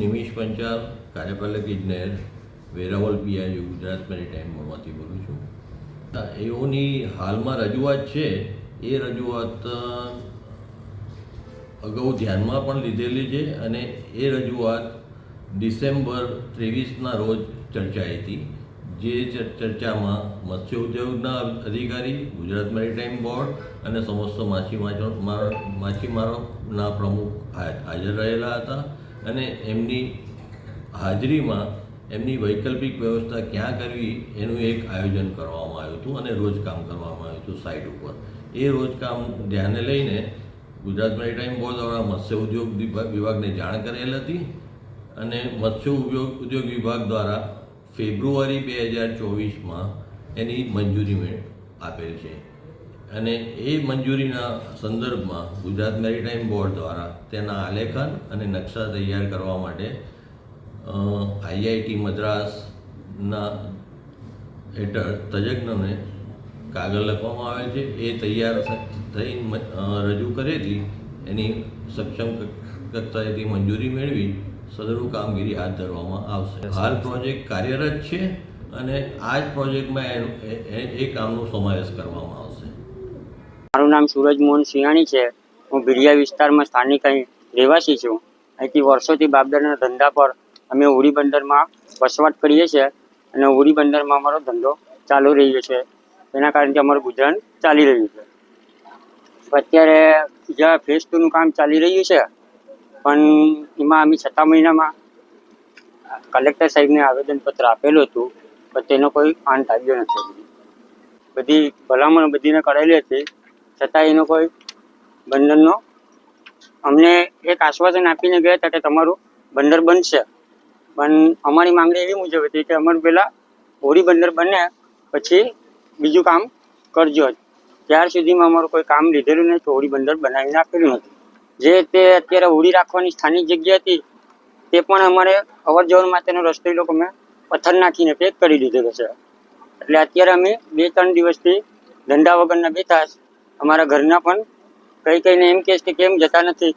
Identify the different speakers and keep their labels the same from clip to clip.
Speaker 1: નિમિષ પંચાલ, કાર્યપાલક ઇજનેર Veraval PI Gujarat maritime બોર્ડમાંથી બોલું છું. એઓની હાલમાં રજૂઆત છે, એ રજૂઆત અગાઉ ધ્યાનમાં પણ લીધેલી છે અને એ રજૂઆત ડિસેમ્બર ત્રેવીસના રોજ ચર્ચાઈ હતી, જે ચર- ચર્ચામાં મત્સ્ય ઉદ્યોગના અધિકારી, ગુજરાત મેરીટાઈમ બોર્ડ અને સમસ્ત માછીમારો માર- માછીમારોના પ્રમુખ હાજર રહેલા હતા. અને એમની હાજરીમાં એમની વૈકલ્પિક વ્યવસ્થા ક્યાં કરવી એનું એક આયોજન કરવામાં આવ્યું હતું અને રોજકામ કરવામાં આવ્યું હતું સાઇટ ઉપર. એ રોજકામ ધ્યાને લઈને ગુજરાત મેરીટાઈમ બોર્ડ દ્વારા મત્સ્ય ઉદ્યોગ વિભાગ- વિભાગને જાણ કરેલ હતી અને મત્સ્ય ઉદ્યોગ ઉદ્યોગ વિભાગ દ્વારા ફેબ્રુઆરી બે હજાર ચોવીસમાં એની મંજૂરી આપેલ છે. અને એ મંજૂરીના સંદર્ભમાં ગુજરાત મેરીટાઈમ બોર્ડ દ્વારા તેના આલેખન અને નકશા તૈયાર કરવા માટે આઈઆઈટી મદ્રાસના હેઠળ તજજ્ઞને કાગળ લખવામાં આવેલ છે. એ તૈયાર થઈ રજૂ કરેલી એની સક્ષમ કક્ષ- કક્ષાએથી મંજૂરી મેળવી સદરૂ કામગીરી હાથ ધરવામાં આવશે. હાલ પ્રોજેક્ટ કાર્યરત છે અને આ જ પ્રોજેક્ટમાં એ કામનો સમાવેશ કરવામાં આવશે.
Speaker 2: મારું નામ સુરજ મોહન સિંહાણી છે. હું ભીડિયા વિસ્તારમાં સ્થાનિક અહીં રહેવાસી છું. અહીંથી વર્ષોથી બાબદારના ધંધા પર અમે ઉરી બંદરમાં વસવાટ કરીએ છીએ અને ઉરી બંદરમાં અમારો ધંધો ચાલુ રહ્યો છે. એના કારણે અમારું ગુજરાન ચાલી રહ્યું છે. અત્યારે જ્યાં ફેસ ટુનું કામ ચાલી રહ્યું છે. પણ એમાં અમે છઠ્ઠા મહિનામાં કલેક્ટર સાહેબને આવેદનપત્ર આપેલું હતું, પણ તેનો કોઈ અંત આવ્યો નથી. બધી ભલામણ બધીને કરેલી હતી. છતાં એનો કોઈ બંદરનો અમને એક આશ્વાસન આપીને ગયા હતા કે તમારું બંદર બનશે. પણ અમારી માંગણી એવી મુજબ હતી કે અમારું પહેલાં હોરી બંદર બને પછી બીજું કામ કરજો ત્યાર સુધીમાં અમારું કોઈ કામ લીધેલું નહીં તો હોરી બંદર બનાવીને આપેલું નથી. જે તે અત્યારે હોડી રાખવાની સ્થાનિક જગ્યા હતી, તે પણ અમારે અવર જવર માટેનો રસ્તો એ લોકો મેં પથ્થર નાખીને પેક કરી દીધેલો છે. એટલે અત્યારે અમે બે ત્રણ દિવસથી ધંધા વગરના બેઠા. અમારા ઘરના પણ કઈ કઈને એમ કહે કે કેમ જતા નથી.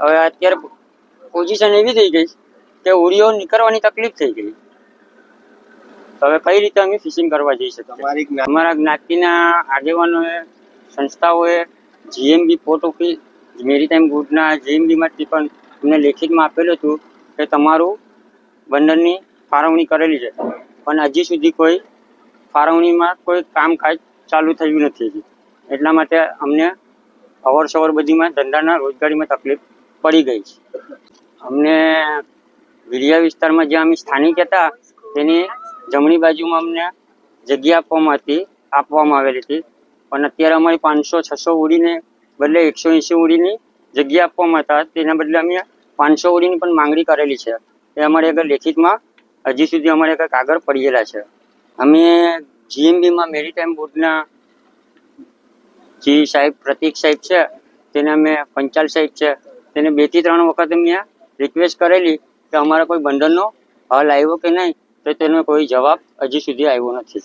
Speaker 2: હવે અત્યારે પોઝિશન એવી થઈ ગઈ કે ઉડીઓ નીકળવાની તકલીફ થઈ ગઈ. હવે કઈ રીતે અમે ફિશિંગ કરવા જઈ શકીએ? અમારા જ્ઞાતિના આગેવાનોએ સંસ્થાઓએ જીએમબી પોર્ટ ઓફિસ મેરીટાઈમ ગુડના જીએમબીમાંથી પણ અમને લેખિતમાં આપેલું હતું કે તમારું બંદરની ફાળવણી કરેલી છે. પણ હજી સુધી કોઈ ફાળવણીમાં કોઈ કામકાજ ચાલુ થયું નથી હજી. એટલા માટે અમને અવર સવર બધીમાં ધંધાના રોજગારીમાં તકલીફ પડી ગઈ છે. અમને વિરિયા વિસ્તારમાં જ્યાં અમે સ્થાનિક હતા, તેની જમણી બાજુમાં અમને જગ્યા આપવામાં હતી, આપવામાં આવેલી હતી. પણ અત્યારે અમારી પાંચસો, છસો ઉડીને બદલે એકસો એંસી ઉડીની જગ્યા આપવામાં હતા, તેના બદલે અમે પાંચસો ઉડીની પણ માંગણી કરેલી છે. એ અમારે આગળ લેખિતમાં હજી સુધી અમારે આગળ કાગળ પડેલા છે. અમે જીએમબીમાં મેરીટાઈમ બોર્ડના જે સાહેબ, પ્રતિક સાહેબ છે, તેને અમે પંચાલ સાહેબ છે, તેને બેથી ત્રણ વખત મેં રિક્વેસ્ટ કરેલી કે અમારા કોઈ બંધનનો હલ આવ્યો કે નહીં, તો તેનો કોઈ જવાબ હજી સુધી આવ્યો નથી.